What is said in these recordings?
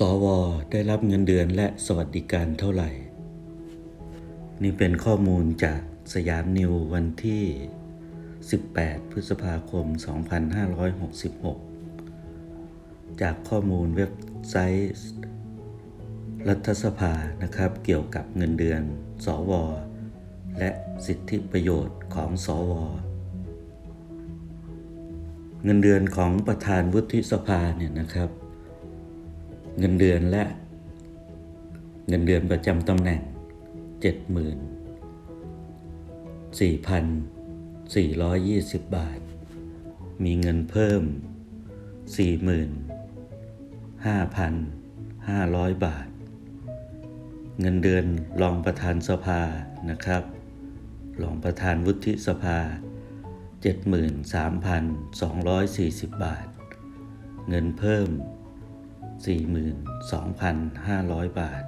สวได้รับเงินเดือนและสวัสดิการเท่าไหร่ นี่เป็นข้อมูลจากสยามนิววันที่ 18 พฤษภาคม 2566 จากข้อมูลเว็บไซต์ รัฐสภานะครับ เกี่ยวกับเงินเดือน สว และสิทธิประโยชน์ของสว เงินเดือนของประธานวุฒิสภาเนี่ยนะครับ เงินเดือนและ เงินเดือนประจำตำแหน่ง 74,420 บาท มีเงินเพิ่ม 45,500 บาท เงินเดือนรองประธานสภานะครับรองประธานวุฒิสภา 73,240 บาท เงินเพิ่ม 42,500 บาท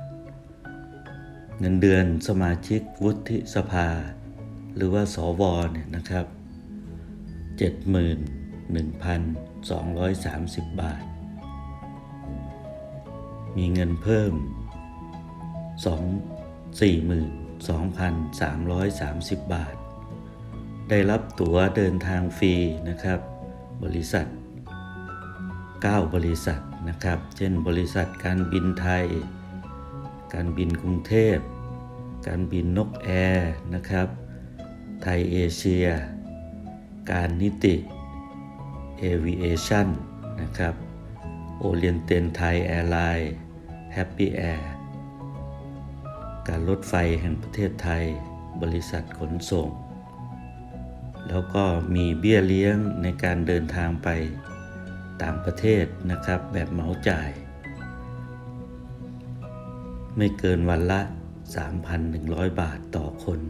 เงินเดือนสมาชิกวุฒิสภา หรือว่าสวเนี่ยนะครับ 71,230 บาท มีเงินเพิ่ม42,330 บาท ได้รับตั๋วเดินทางฟรีนะครับ บริษัท 9 บริษัท นะครับ เช่นบริษัทการบินไทย การบินกรุงเทพ การบินนกแอร์นะครับ ไทยเอเชีย การนิติเอวิเอชั่นนะครับโอเลียนเตนไทยแอร์ไลน์แฮปปี้แอร์การรถไฟแห่งประเทศไทย บริษัทขนส่ง แล้วก็มีเบี้ยเลี้ยงในการเดินทางไป ต่างประเทศนะครับ แบบเหมาจ่าย ไม่เกินวันละ 3,100 บาทต่อคน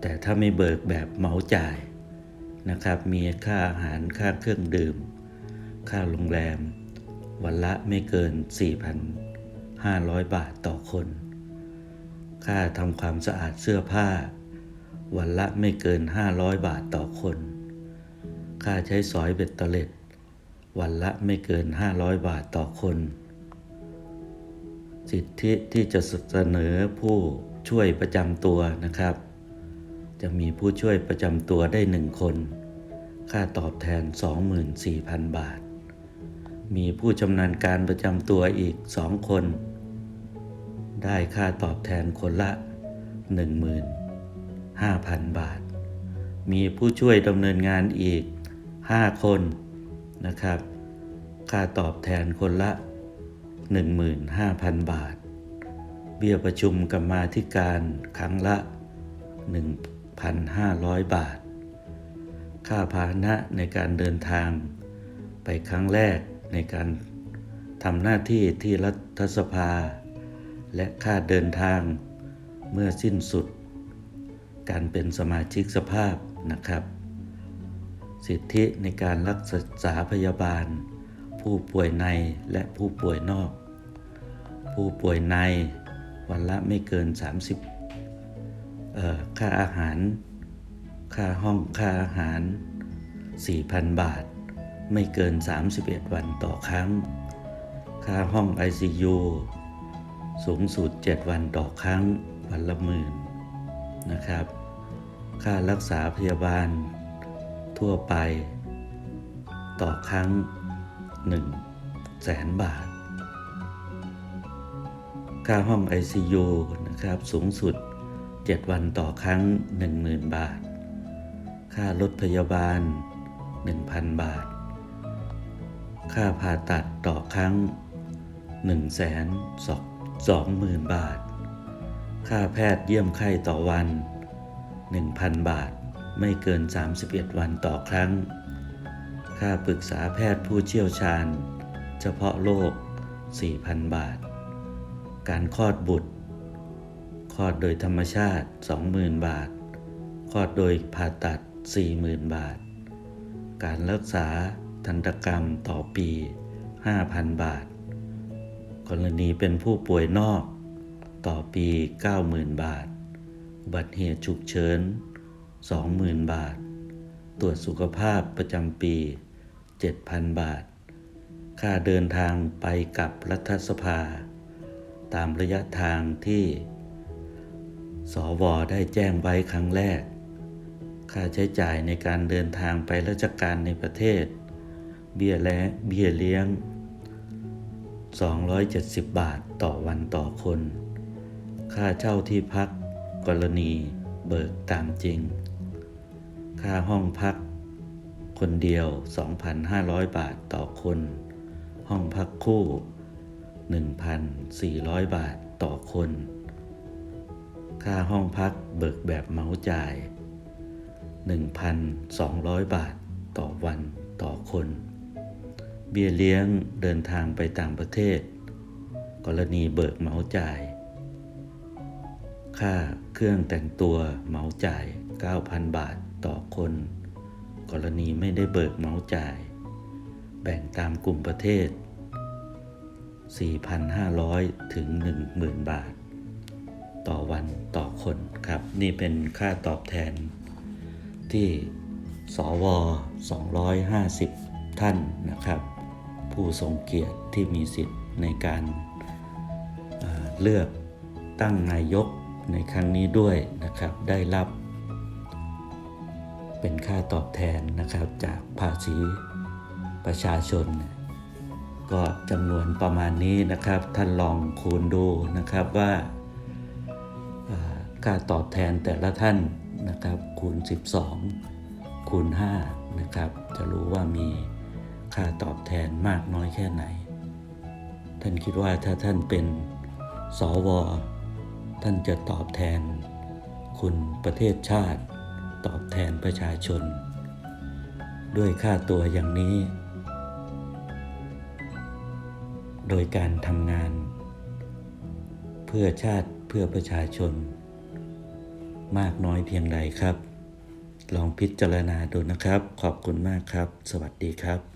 แต่ถ้าไม่เบิกแบบเหมาจ่ายนะครับ มีค่าอาหารค่าเครื่องดื่ม ค่าโรงแรม วันละไม่เกิน 4,500 บาทต่อคน ค่าทำความสะอาดเสื้อผ้า วันละไม่เกิน 500 บาทต่อคน ค่าใช้สอยเบ็ดเตล็ด วันละไม่เกิน 500 บาทต่อคน สิทธิที่จะเสนอผู้ช่วยประจำตัวนะครับ จะมีผู้ช่วยประจำตัวได้หนึ่งคน ค่าตอบแทน 24,000 บาท มีผู้ชำนาญการประจำตัวอีกสองคน ได้ค่าตอบแทนคนละ 15,000 บาท มีผู้ช่วยดำเนินงานอีก 5 คน นะครับ ค่าตอบแทนคนละ 15,000 บาท เบี้ยประชุมกรรมาธิการครั้งละ 1,500 บาท ค่าพาหนะในการเดินทาง ไปครั้งแรกในการทำหน้าที่ที่รัฐสภา และค่าเดินทางเมื่อสิ้นสุด การเป็นสมาชิกสภาพนะครับ สิทธิในการรักษาพยาบาล ผู้ป่วยในและผู้ป่วยนอก ผู้ป่วยในวันละไม่เกิน 30 ค่าอาหาร ค่าห้องค่าอาหาร 4,000 บาท ไม่เกิน 31 วันต่อครั้ง ค่าห้อง ICU สูงสุด 7 วันต่อครั้ง วันละหมื่นนะครับ ค่ารักษาพยาบาล ทั่วไป ต่อครั้ง1แสนบาท ค่าห้อง ICU นะครับ สูงสุด 7 วันต่อครั้ง 10,000 บาท ค่ารถพยาบาล 1,000 บาท ค่าผ่าตัดต่อครั้ง 1 2 0 0 0 0 บาท ค่าแพทย์เยี่ยมไข้ต่อวัน 1,000 บาท ไม่เกิน 31 วันต่อครั้ง ค่าปรึกษาแพทย์ผู้เชี่ยวชาญ เฉพาะโรค 4,000 บาท การคลอดบุตร คลอดโดยธรรมชาติ 20,000 บาท คลอดโดยผ่าตัด 40,000 บาท การรักษาทันตกรรมต่อปี 5,000 บาท กรณีเป็นผู้ป่วยนอก ต่อปี 90,000 บาท อุบัติเหตุฉุกเฉิน 20,000 บาท ตรวจสุขภาพประจำปี 7,000 บาท ค่าเดินทางไปกับรัฐสภา ตามระยะทางที่ สวได้แจ้งไว้ครั้งแรก ค่าใช้จ่ายในการเดินทางไปราชการในประเทศ เบี้ยและเบี้ยเลี้ยง 270 บาทต่อวันต่อคน ค่าเช่าที่พักกรณีเบิกตามจริง ค่าห้องพัก คนเดียว 2,500 บาทต่อคน ห้องพักคู่ 1,400 บาทต่อคน ค่าห้องพักเบิกแบบเหมาจ่าย 1,200 บาทต่อวันต่อคน เบี้ยเลี้ยงเดินทางไปต่างประเทศ กรณีเบิกเหมาจ่าย ค่าเครื่องแต่งตัวเหมาจ่าย 9,000 บาท ต่อคน กรณีไม่ได้เบิกเมาจ่าย แบ่งตามกลุ่มประเทศ 4,500 ถึง 10,000 บาท ต่อวันต่อคนครับ นี่เป็นค่าตอบแทน ที่สว 250 ท่านนะครับ ผู้ทรงเกียรติที่มีสิทธิ์ในการเอ่อเลือกตั้งนายกในครั้งนี้ด้วยนะครับ ได้รับ เป็นค่าตอบแทนนะครับจากภาษีประชาชน ก็จำนวนประมาณนี้นะครับ ท่านลองคูณดูนะครับว่าอ่าค่าตอบแทนแต่ละท่านนะครับคูณ 12 คูณ5นะครับจะรู้ว่ามีค่าตอบแทนมากน้อยแค่ไหน ท่านคิดว่าถ้าท่านเป็นสว ท่านจะตอบแทนคุณประเทศชาติ ตอบแทนประชาชน ด้วยค่าตัวอย่างนี้ โดยการทำงาน เพื่อชาติเพื่อประชาชน มากน้อยเพียงใดครับ ลองพิจารณาดูนะครับ ขอบคุณมากครับ สวัสดีครับ